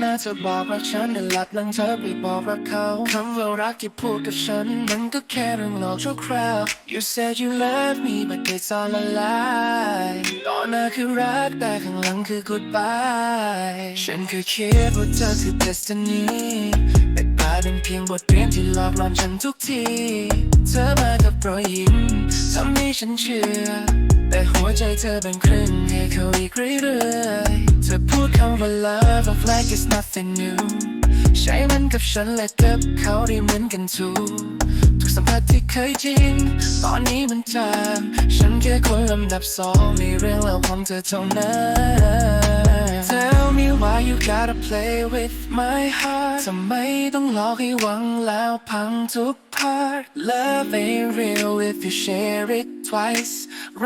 หน้าเธอบอกรักฉันแต่หลับหลังเธอไปบอกรักเขาคำว่ารักที่พูดกับฉัน มันก็แค่เรื่องหลอกชั่วคราว You said you love me but it's all a lie ตอหน้าคือรักแต่ข้างหลังคือ goodbye ฉันเคยคิดว่าเธอคือ destiny แต่กลายเป็นเพียงบทเรียนที่หลอกหลอนฉันทุกที เธอมากับรอยยิ้มทำให้ฉันเชื่อ แต่หัวใจเธอเป็นครึ่งให้เขาอีกเรื่อยๆ ธอพูดคำว่า love of like it's nothing new ใช้มันกับฉันและกับเขาได้เหมือนกันทุกทุกสัมผัสที่เคยจริงตอนนี้มันจางฉันแค่คนลำดับสองในเรื่องราวของเธอเท่านั้น Tell me why you gotta play with my heart ทำไมต้องหลอกให้หวังแล้วพังทุก part Love ain't real if you share it twice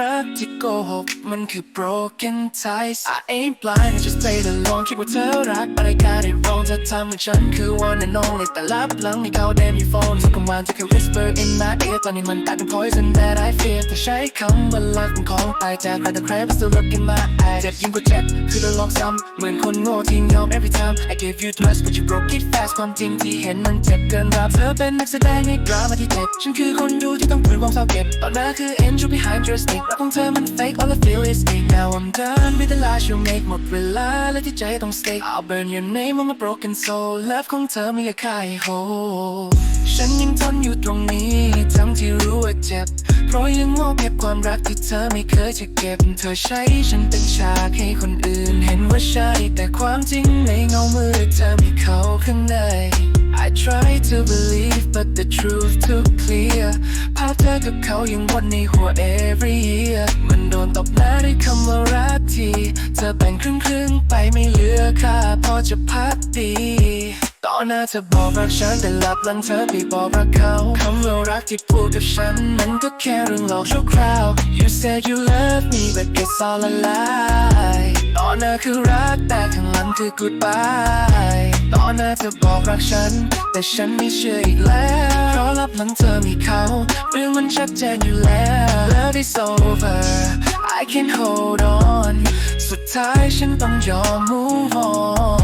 รักที่โกหกมันคือ broken ties I ain't blind I just played along คิดว่าเธอรัก but I got it wrong เธอทำให้ฉันคือ one and only แต่ลับหลังให้เขา damn you phone ทุกคำวานเธอแค่ whisper in my ear ตอนนี้มันกลายเป็น poison that I fear แต่ใช้คำว่ารักเป็นของตายจากใครแต่ใคร but still look in my eyes เจ็บยิ่งกว่าเจ็บคือเราลองซ้ำเหมือนคนโง่ที่ยอม every time I gave you trust but you broke it fast ความจริงที่เห็นมันเจ็บเกินรับเธอเป็นนักแสดงในดราม่าที่เจ็บฉันคือคนดูที่ต้องฝืนความเศร้าเก็บตอนนั้นคือ angel behind รักของเธอมัน fake all I feel is ache now I'm done with the lies you make หมดเวลาและที่ใจต้อง stay I'll burn your name on my broken soul love ของเธอไม่อยากคายโฮฉันยังทนอยู่ตรงนี้ทั้งที่รู้ว่าเจ็บ เพราะยังงอเก็บความรักที่เธอไม่เคยจะเก็บ เธอใช้ฉันเป็นฉากให้คนอื่น เห็นว่าใช่แต่ความจริงในเงามืดเธอมีเขาข้างใน I try to believe but the truth too clear ภาพเธอกับเขายังวนในหัว every year มันโดนตบหน้าด้วยคำว่ารักที เธอแบ่งครึ่งครึ่งไปไม่เหลือค่าพอจะพักดี ตอนหน้าเธอบอกรักฉันแต่หลับหลังเธอไปบอกรักเขาคำว่ารักที่พูดกับฉัน มันก็แค่เรื่องหลอกชั่วคราว You said you love me but it's all a lie ตอนหน้าคือรักแต่ข้างหลังคือ goodbye ตอนหน้าเธอบอกรักฉัน แต่ฉันไม่เชื่ออีกแล้วเพราะรับหลังเธอมีเขาเรื่องมันชัดเจนอยู่แล้ว Love is over I can't hold on สุดท้ายฉันต้องยอม move on